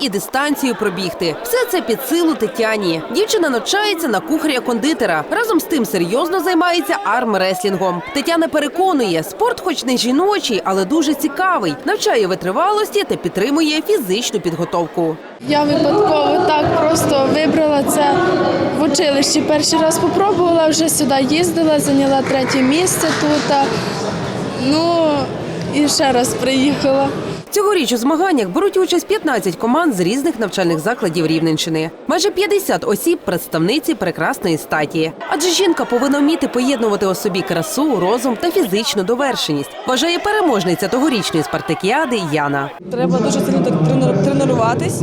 і дистанцію пробігти. Все це під силу Тетяні. Дівчина навчається на кухаря-кондитера. Разом з тим серйозно займається армреслінгом. Тетяна переконує, спорт, хоч не жіночий, але дуже цікавий. Навчає витривалості та підтримує фізичну підготовку. Я випадково так просто вибрала це в училищі. Перший раз спробувала, вже сюди їздила, зайняла третє місце тут. Ну і ще раз приїхала. Цьогоріч у змаганнях беруть участь 15 команд з різних навчальних закладів Рівненщини. Майже 50 осіб представниці прекрасної статі. Адже жінка повинна вміти поєднувати у собі красу, розум та фізичну довершеність. Вважає переможниця тогорічної спартакіади Яна. Треба дуже сильно так тренуватись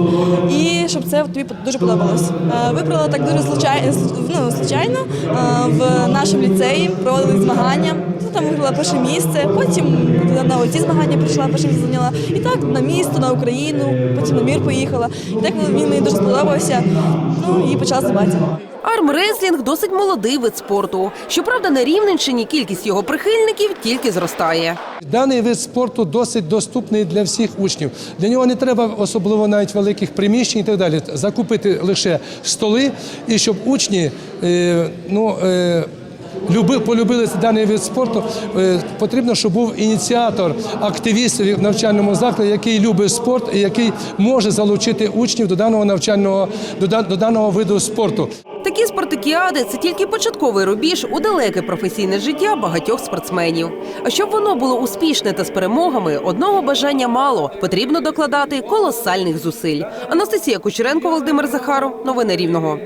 і щоб це тобі дуже подобалось. Е, Вибрала так дуже случайно, ну, случайно е, в нашому ліцеї проводили змагання. Ну, Там виграла перше місце, потім на оці змагання прийшла, перше місце зайняла. І так на місто, на Україну, потім на мір поїхала. І так він мені дуже сподобався. Ну і почала займатися. Армреслінг досить молодий вид спорту. Щоправда, на Рівненщині кількість його прихильників тільки зростає. Даний вид спорту досить доступний для всіх учнів. Для нього не треба особливо навіть великих приміщень і так далі. Закупити лише столи, і щоб учні е, ну, е, люби, полюбили даний вид спорту, е, потрібно, щоб був ініціатор, активіст в навчальному закладі, який любить спорт і який може залучити учнів до даного навчального до даного виду спорту. Такі спартакіади це тільки початковий рубіж у далеке професійне життя багатьох спортсменів. А щоб воно було успішне та з перемогами, одного бажання мало. Потрібно докладати колосальних зусиль. Анастасія Кучеренко, Володимир Захаров. Новини Рівного.